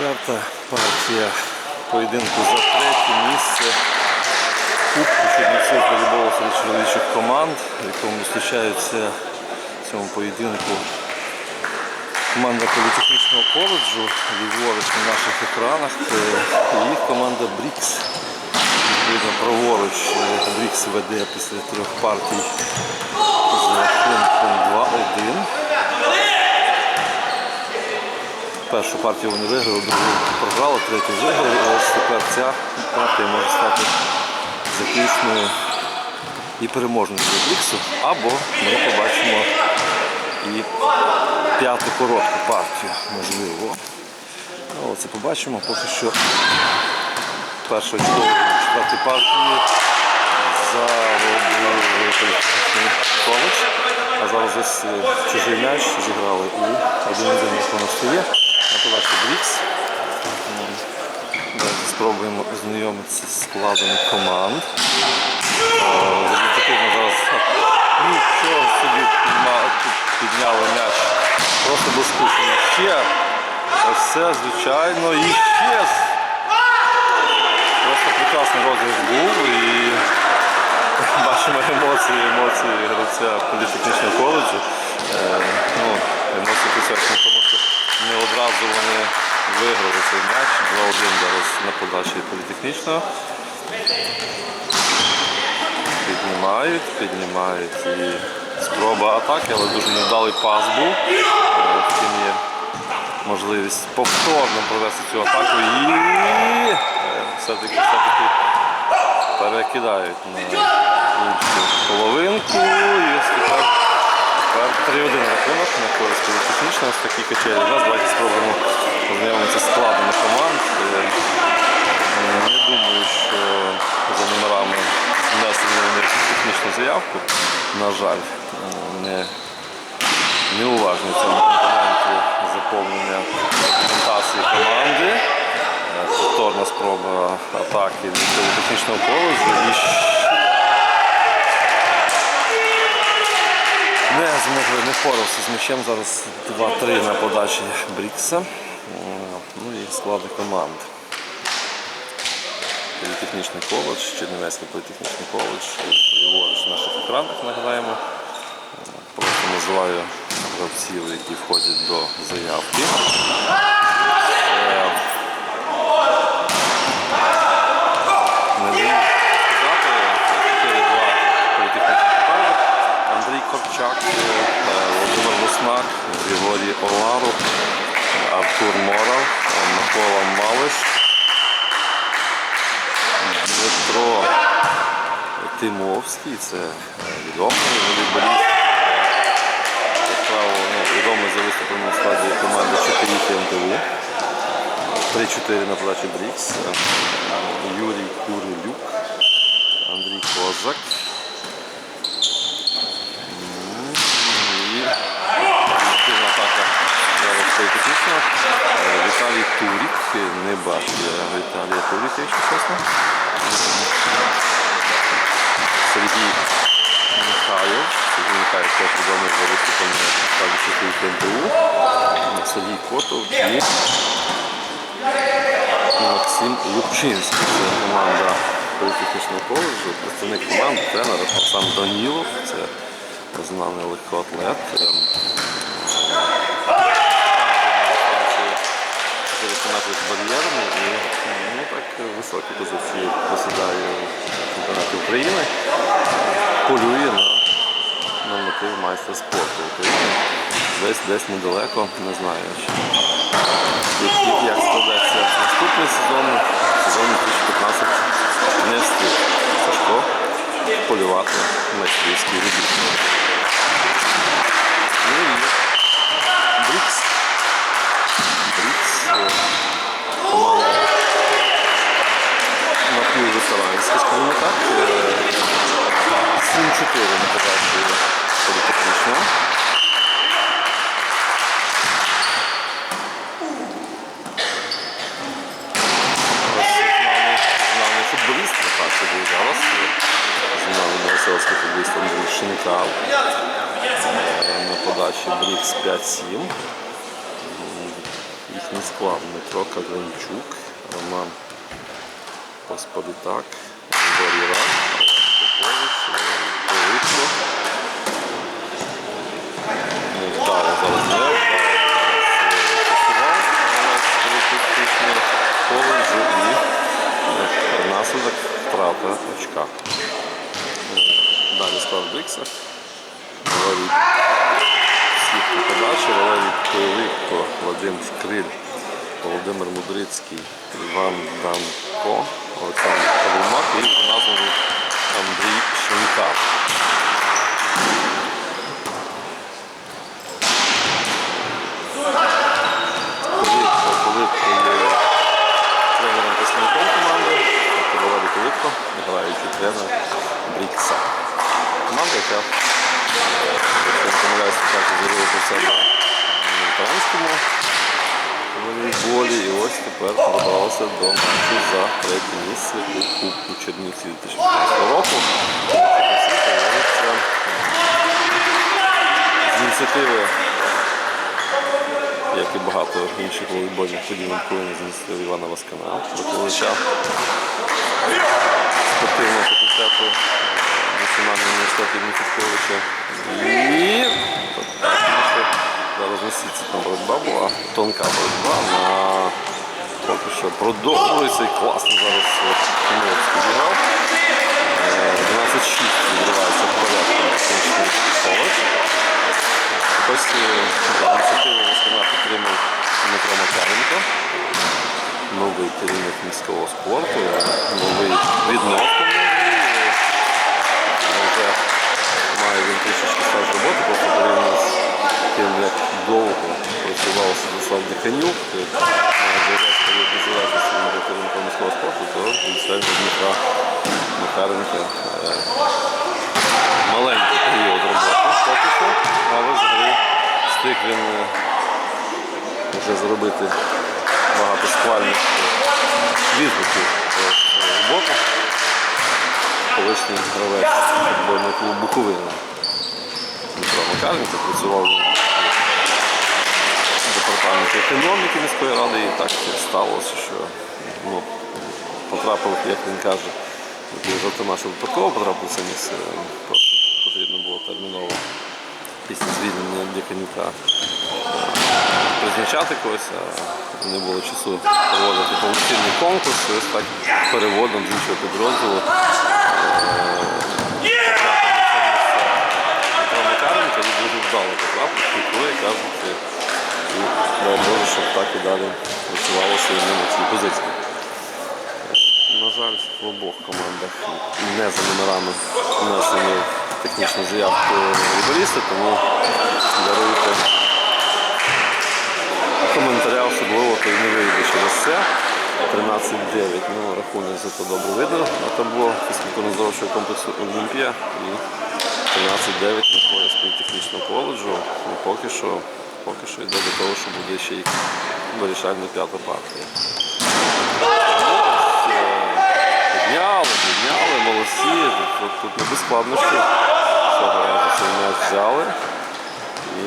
Четверта партія поєдинку за третє місце Кубку Чернівців волейболу серед чоловічих команд, в якому зустрічаються в цьому поєдинку команда політехнічного коледжу, ліворуч на наших екранах, їх команда Брікс. Відповідно, праворуч е, Брікс веде після трьох партій з рахунком 2-1. Першу партію вони виграли, другу програли, третю виграли. Ось тепер ця партія може стати заключною і переможною для Бріксу. Або ми побачимо і п'яту коротку партію, можливо. Ну, Це побачимо. Поки що чудова четвертій партії заробив політехнічний коледж. А зараз ось е, чужий м'яч зіграли і один-один рахунок стає. На Брікс. Давайте спробуємо ознайомитися з складами команд. Результативно зараз нічого собі підняли м'яч. Просто безкушно. Ще це, звичайно, і ще. Просто прекрасний розіграш був і бачимо емоції, емоції гравця політехнічного коледжу. Е, ну, емоції тому, що не одразу вони виграли цей матч. 2-1 зараз на подачі політехнічного. Піднімають, піднімають і спроба атаки, але дуже невдалий пас був. Втім є можливість повторно провести цю атаку і все-таки все-таки перекидають на іншу половинку. І ось тепер 3-1 рахунок на користь політехнічно. Ось такі качелі. Нас давайте спробуємо познайомитися з складами команд. Е, Не думаю, що за номерами внесені вони технічну заявку. На жаль, не, неуважний в цьому компоненті заповнення документації команди. Е, Повторна спроба атаки від політехнічного коледжу щ- не змогли, не впорався з м'ячем. Зараз 2-3 на подачі Брікса. Ну і склади команд. Політехнічний коледж, Чернівецький політехнічний коледж, ліворуч на наших екранах нагадаємо. Просто називаю гравців, які входять до заявки. Це не даю сказати, 4-2 політехнічний коледж. Андрій е, Володимир Луснак, Григорій Оларов, Артур Морав, Микола Малиш. Дмитро Тимовський, це е, відомий волейболіст. Ну, відомий за виступом у складі команди 4 НТУ. 3-4 на подачі Брікс. Е, Юрій Курилюк, Андрій Козак. М, І активна атака зараз політехнічного. Е, Віталій Турік. Не бачу я Віталія Туріка, якщо чесно. Сергій Михайлов. Сергій Михайлов теж відомий за виступом на складі 4 НТУ. Сергій Котов і Максим Лупчинський. Це команда політехнічного коледжу. Представник команди, тренер Оксан Данілов. Це знаний легкоатлет. 400 з бар'єрами і ну, так високі позиції посідає в чемпіонаті України. Полює на норматив майстра спорту України. Десь десь недалеко, не знаю. Як, як складеться наступний сезон, сезон 2015 не встиг Сашко полювати майстрівський рубіж. Ну і Брікс. Брікс. е, скажімо так. Е, 7-4 на подачі політехнічного. Знаний, знаний футболіст на факті був зараз. Знаний новоселський футболіст Андрій Шинкал. Е, На подачі Брікс 5-7. Їхній склад Дмитро Кадринчук, Роман Посподитак, Григорій Рак, Попович, Пилипко. Невдало вдало. Зараз коледжу і е, наслідок втрата очка. Е, Далі склад Брикса. Валерій Сітка подачі, Валерій Пилипко, Вадим Шкриль, Володимир Мудрицький, Іван Данко, Олександр Абумак і названий Андрій Валерій Пилипко, тренер Брікса. Команда, яка про себе на ветеранському волейболі і ось тепер добралася до матчу за третє місце у Кубку Чернівців 2015 року. З ініціативи, як і багато інших волейбольних подій навколо з ініціативи Івана Васкана, викладача спортивного факультету Національного університету імені Федьковича. І зараз несіться там боротьба була, тонка боротьба на поки що продовжується і класно зараз Тимовський зіграв. Е, 12-6 відбувається в порядку технічний. Ось е, ініціативу Воскана підтримав Дмитро Макаренко новий керівник міського спорту, новий відносно. Е, Вже має він трішечки стаж роботи, просто порівняно тим, як довго працював Святослав Диканюк, е, період незалежності він був керівником міського спорту, то від Дмитра Макаренка е, маленький період роботи поки що, але взагалі встиг він е, вже зробити багато схвальних відгуків роботу. Колишній гравець футбольного клубу Буковина Дмитро Макаренко працював департаменті економіки міської ради і так сталося, що ну, потрапив, як він каже, жартома, що випадково потрапив це місце, потрібно було терміново після звільнення Дяконюка призначати когось, а не було часу проводити повноцінний конкурс. І ось так переводом з іншого підрозділу е, дуже вдало потрапив, спілкує, кажуть, дай Боже, щоб так і далі працювалося йому на цій позиції. На жаль, в обох командах не за номерами внесені технічну заявку футболісти, тому даруйте коментаря особливо, то й не вийде через це. 13-9, ну рахунок зато добре видно на табло фізкультурно-здоровчого комплексу Олімпія і 13-9 на користь політехнічного коледжу. Ну, поки що, поки що йде до того, що буде ще й вирішальна п'ята партія. Підняли, підняли, молодці. Тут, тут не без складнощів. Цього разу цей м'яч взяли. І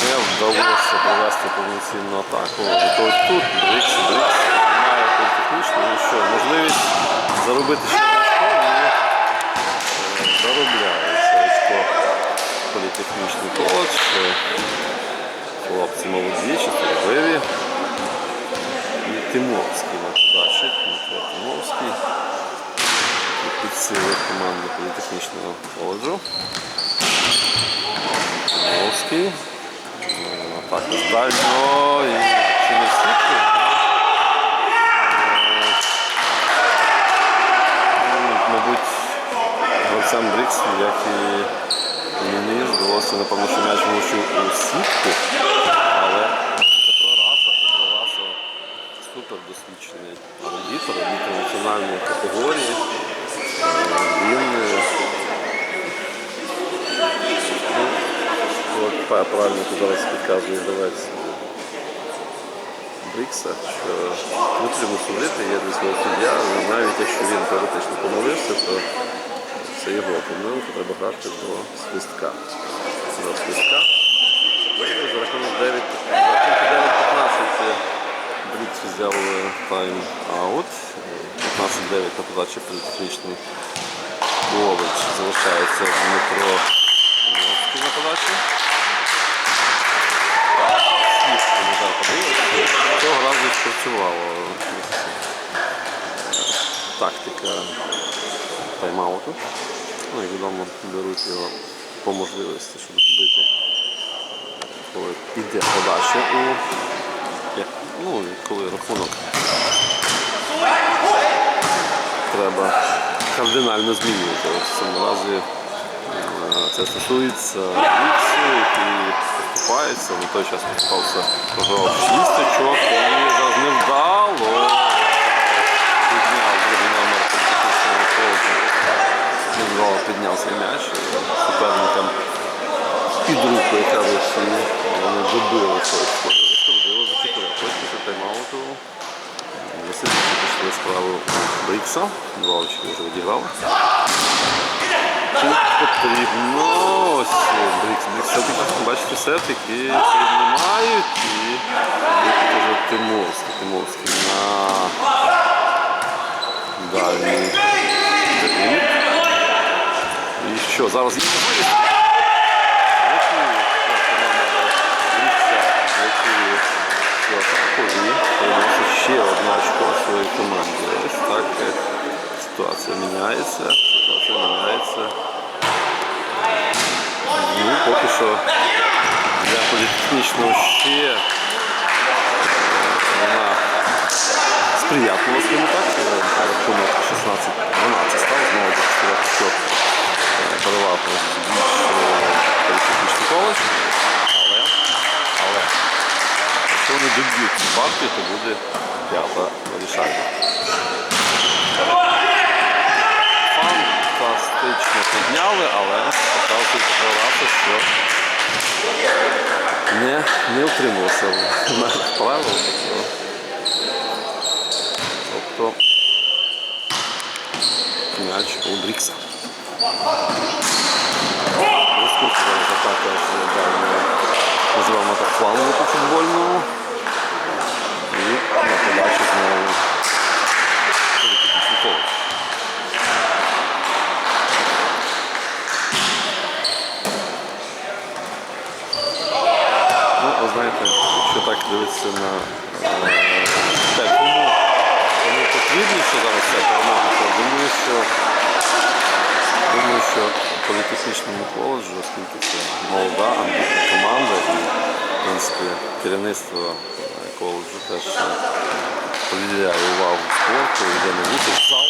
не вдалося провести повноцінну атаку. Ось тут Брикс, Брикс має політехнічну, ну що, можливість заробити ще очко і е, заробляється очко політехнічний коледж. Е, Хлопці молоді, чотириві. І Тимовський на подачі, Дмитро Тимовський. Команду політехнічного коледжу. Тимовський. Е, Так, з дальнього і чи не сітки. Мабуть, гравцям Брікс, як і мені, здалося, напевно, що м'яч влучив у сітку, але Петро Раса, Петро Раса супер досвідчений арбітр, арбітр національної категорії. Е, Він е, От правильно зараз підказує гравець Брікса, що потрібно судити, є для свого суддя, але навіть якщо він теоретично помилився, то це його помилка, треба грати до свистка. До свистка. Ну, За рахунок 9 за рахунок 9-15 Брікс взяв е, тайм-аут. Е, 15-9 на подачі політехнічний коледж. Залишається Дмитро Комовський на подачі. Цього разу спрацювало. Тактика тайм-ауту. Ну, як відомо, беруть його по можливості, щоб збити, коли йде подача у ну, коли рахунок треба кардинально змінювати. В цьому разі е, це стосується Віксу, який поступається, на той час поступався програв 6 очок і зараз невдало підняв другий номер. Невдало підняв свій м'яч суперникам під руку, яка вийшли, вони добили цей скор. Розкрутили за 4 очки після тайм-ауту. Васильовичі пішли справу Брікса. Два очки вже відіграли. Тут потрібно ось Брікс. Брікс все-таки, бачите, піднімають і тут уже Тимовський. Тимовський на дальній. І що, зараз є можливість? ще одне очко своїй команді. Ось так е, ситуація міняється. Ситуація міняється. Ну, поки що для політехнічного ще е, вона сприятлива, скажімо так. Е, Рахунок 16-12 став знову до 4 очок. доб'ють цю партію, то буде п'ята вирішальна. Фантастично підняли, але показує програти, що не, не утримувався в правил. Тобто, м'яч у Брікса. Розкрутка зараз атака з називаємо так флангу по футбольному. І знову. Ну, ви знаєте, якщо так дивитися на е, те, кому, кому потрібніше зараз ця перемога, то думаю, що думаю, що політехнічному коледжу, оскільки це молода, амбітна команда і в принципі керівництво коледжу теж приділяє увагу спорту, йде на зустріч зал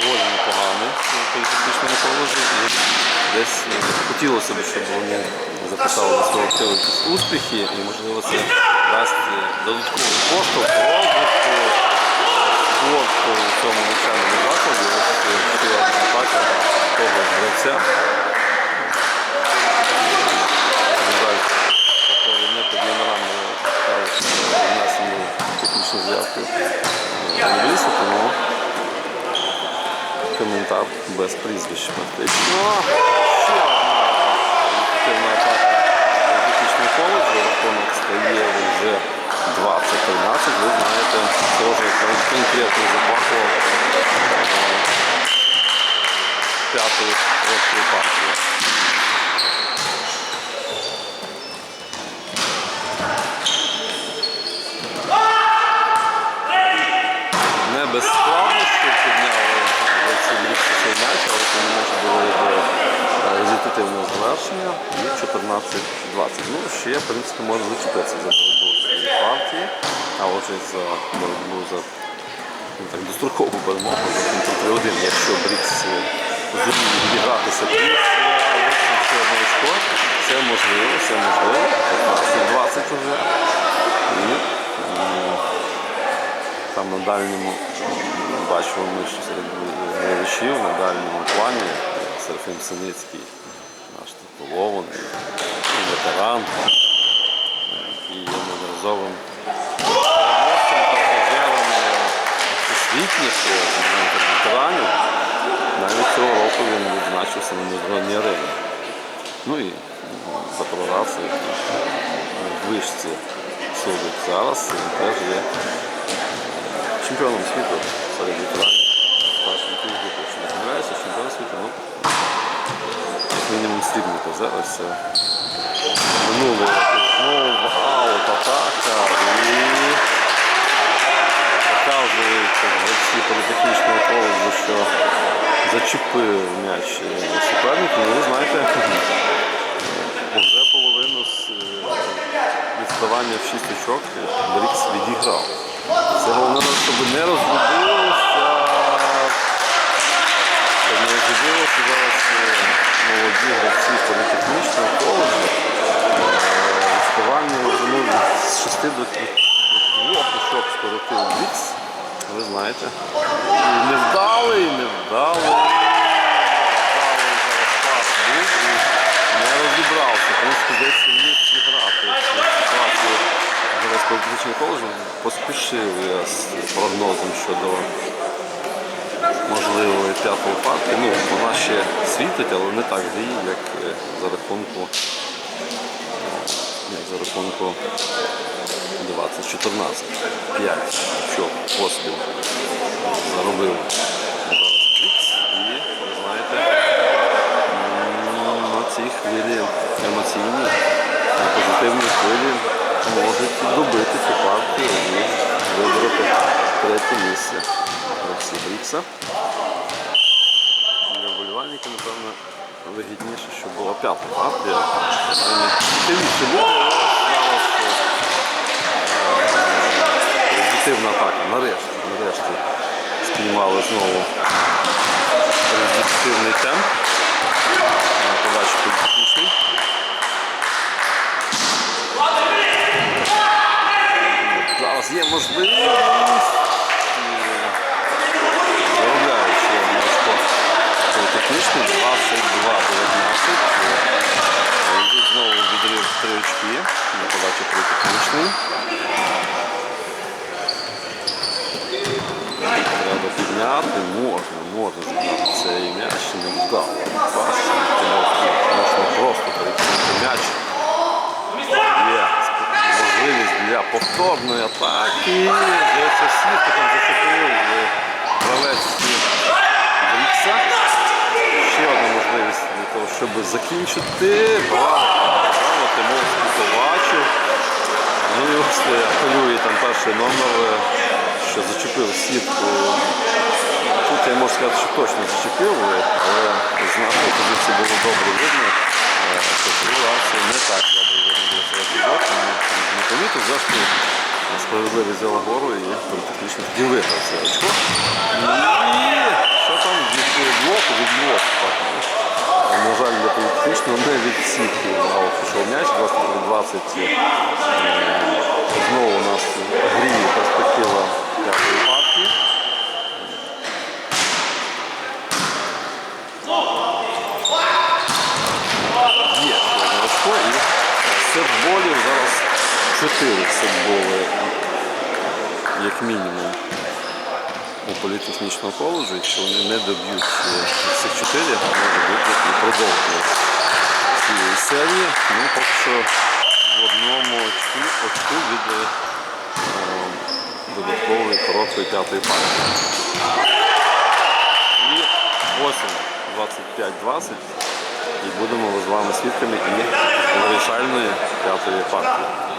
доволі непоганий в політехнічному коледжі. І десь е, хотілося б, щоб вони записали до свого активу якісь успіхи і можливо це дасть додатковий поштовх розвитку спорту в цьому навчальному закладі. Ось е, ще одна атака того гравця. На жаль, не під технічну заявку англійську, тому коментар без прізвищ практично. Позитивна атака політехнічного коледжу. Рахунок стає вже 20-13. Ви знаєте, теж конкретно запахло е, п'ятої партії. Не без складнощів підняли гравці Брікса цей тим не менше довели до е, результативного завершення і 14-20. Ну, ще, в принципі, можна зачепитися за боротьбу цієї партії, а отже за боротьбу за ну, так, дострокову перемогу за пунктом 3-1, якщо Брікс е, зуміє відігратися плюс е, ще одне очко, це можливо, це можливо, 15-20 вже. І, там на дальньому бачимо ми, що серед глядачів на дальньому плані Серафім Синицький, наш титулований ветеран, який є неодноразовим всесвітніх ветеранів. Навіть цього року він відзначився на міжнародній арені. Ну і Петроград, який в вишці судить зараз, він теж є чемпіоном світу серед ветеранів старшої групи, якщо не помиляюся, чемпіон світу, ну, мінімум срібний призер, ось це минулого знову аут атака і показується гравці політехнічного коледжу, що зачепив м'яч суперника, ну знаєте, вже половину з відставання в 6 очок Брікс відіграв. Це головне, щоб не розгубилося. Щоб не розгубилося зараз е, молоді гравці політехнічного коледжу. Відставання ну, з 6 до 2 очок скоротив Брікс. Ви знаєте. І невдалий, і не розібрався. Тому що здається, міг зіграти цю ситуацію зараз політичний коледж. Поспішив я з прогнозом щодо можливої п'ятої партії. Ну, вона ще світить, але не так гріє, як е, за рахунку. Як за рахунку 2014. 5 очок поспіл заробив. На цій хвилі емоційній, на позитивній хвилі можуть добити цю партію і вибороти третє місце гравці Брікса. Для вболівальників, напевно, вигідніше, щоб була п'ята партія. Буде, але е, позитивна атака. Нарешті, нарешті спіймали знову позитивний темп. На подачі політехнічний. Зараз є можливість. І Заробляє ще одне очко політехнічний, 22-19. Йдуть знову відрив 3 очки на подачі політехнічний. Треба підняти, можна, можна зіграти цей м'яч, не вдало. Пас, Тимовський, можна просто перекинути м'яч. Є Можливість для повторної атаки. Здається, сітка там зачепив е, гравець Брікса. Ще одна можливість для того, щоб закінчити. Браво, Тимовський побачив. Ну і ось е, апелює там перший номер, е, що зачепив сітку. Тут я можу сказати, що точно зачепив, але з нашої позиції було добре видно, що не так добре видно було цей епізод, тому не помітив, зрештою справедливість взяла гору і політехнічно тоді виграв очко. І що там від блоку, від блоку. Так, ну, на жаль, для політехнічного не від сітки. От пішов м'яч, 20 е, Знову у нас гріє перспектива п'ятої партії. Є ще одне очко і сетболів зараз 4 сетболи, як мінімум, у політехнічного коледжу. Якщо вони не доб'ють е, цих 4, може бути і продовжують цієї серії. Ну, поки що в одному очку, очку від е, додаткової короткої п'ятої партії. І ось вона, 25-20. І будемо з вами свідками і вирішальної п'ятої партії.